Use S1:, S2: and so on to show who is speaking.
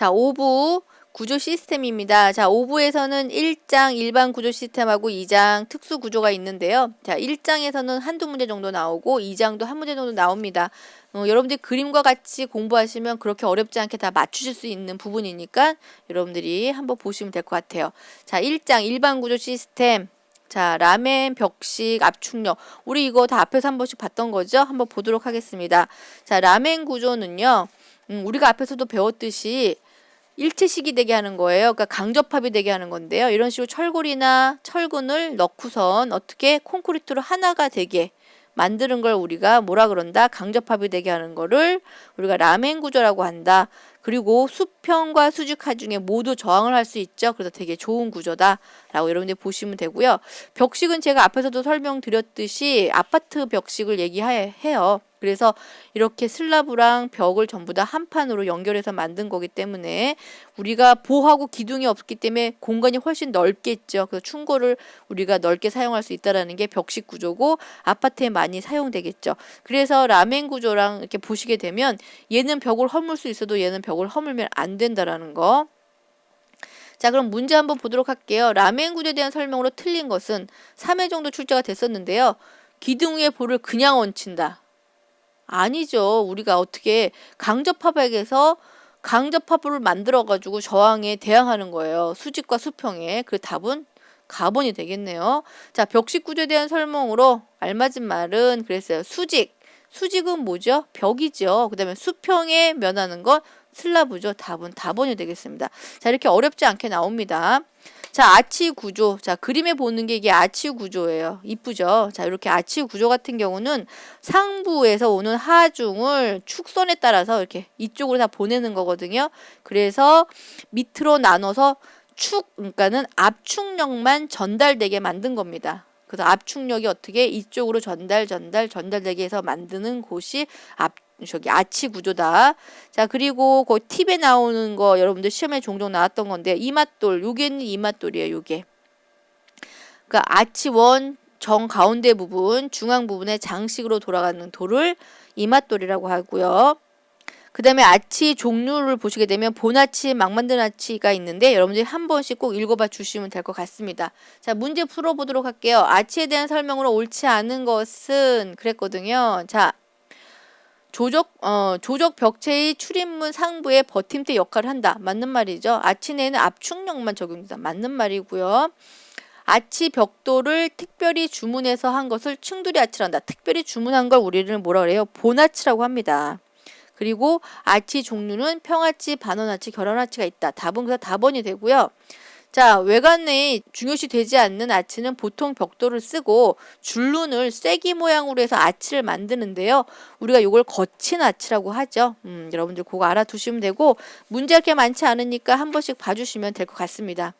S1: 자, 5부 구조 시스템입니다. 자, 5부에서는 1장 일반 구조 시스템하고 2장 특수 구조가 있는데요. 자, 1장에서는 한두 문제 정도 나오고 2장도 한 문제 정도 나옵니다. 어, 여러분들이 그림과 같이 공부하시면 그렇게 어렵지 않게 다 맞추실 수 있는 부분이니까 여러분들이 한번 보시면 될 것 같아요. 자, 1장 일반 구조 시스템. 자, 라멘, 벽식, 압축력. 우리 이거 다 앞에서 한 번씩 봤던 거죠? 한번 보도록 하겠습니다. 자, 라멘 구조는요. 음, 우리가 앞에서도 배웠듯이 일체식이 되게 하는 거예요. 그러니까 강접합이 되게 하는 건데요. 이런 식으로 철골이나 철근을 넣고선 어떻게 콘크리트로 하나가 되게 만드는 걸 우리가 뭐라 그런다? 강접합이 되게 하는 거를 우리가 라멘 구조라고 한다. 그리고 수평과 수직화 중에 모두 저항을 할 수 있죠. 그래서 되게 좋은 구조다라고 여러분들 보시면 되고요. 벽식은 제가 앞에서도 설명드렸듯이 아파트 벽식을 얘기해요. 그래서 이렇게 슬라브랑 벽을 전부 다 한 판으로 연결해서 만든 거기 때문에 우리가 보하고 기둥이 없기 때문에 공간이 훨씬 넓겠죠. 그래서 충고를 우리가 넓게 사용할 수 있다라는 게 벽식 구조고 아파트에 많이 사용되겠죠. 그래서 라멘 구조랑 이렇게 보시게 되면 얘는 벽을 허물 수 있어도 얘는 벽을 허물면 안 된다라는 거. 자, 그럼 문제 한번 보도록 할게요. 라멘 구조에 대한 설명으로 틀린 것은 3회 정도 출제가 됐었는데요. 기둥 위에 볼을 그냥 얹힌다. 아니죠. 우리가 어떻게 강접합액에서 강접합을 만들어 가지고 저항에 대항하는 거예요. 수직과 수평에. 그 답은 가본이 되겠네요. 자, 벽식 구조에 대한 설명으로 알맞은 말은 그랬어요. 수직. 수직은 뭐죠? 벽이죠. 그 다음에 수평에 면하는 건 슬라브죠. 답은 답원이 되겠습니다. 자, 이렇게 어렵지 않게 나옵니다. 자, 아치 구조. 자, 그림에 보는 게 이게 아치 구조예요. 이쁘죠? 자, 이렇게 아치 구조 같은 경우는 상부에서 오는 하중을 축선에 따라서 이렇게 이쪽으로 다 보내는 거거든요. 그래서 밑으로 나눠서 축, 그러니까는 압축력만 전달되게 만든 겁니다. 그래서 압축력이 어떻게 이쪽으로 전달, 전달, 전달되게 해서 만드는 곳이 압, 저기 아치 구조다. 자, 그리고 그 팁에 나오는 거 여러분들 시험에 종종 나왔던 건데 이맛돌, 요게는 이맛돌이에요, 요게. 그러니까 아치 원 정 가운데 부분, 중앙 부분에 장식으로 돌아가는 돌을 이맛돌이라고 하고요. 그 다음에 아치 종류를 보시게 되면 본아치, 막 만든 아치가 있는데 여러분들이 한 번씩 꼭 읽어봐 주시면 될 것 같습니다. 자, 문제 풀어보도록 할게요. 아치에 대한 설명으로 옳지 않은 것은 그랬거든요. 자, 조적 어 조적 벽체의 출입문 상부에 버팀대 역할을 한다. 맞는 말이죠. 아치 내에는 압축력만 적용된다. 맞는 말이고요. 아치 벽돌을 특별히 주문해서 한 것을 충돌이 아치란다. 특별히 주문한 걸 우리는 뭐라 그래요? 본아치라고 합니다. 그리고 아치 종류는 평아치, 반원아치, 결혼아치가 있다. 답은 그래서 답원이 되고요. 자, 외관에 중요시 되지 않는 아치는 보통 벽돌을 쓰고 줄눈을 쐐기 모양으로 해서 아치를 만드는데요. 우리가 이걸 거친 아치라고 하죠. 음, 여러분들 그거 알아두시면 되고 문제 이렇게 많지 않으니까 한 번씩 봐주시면 될 것 같습니다.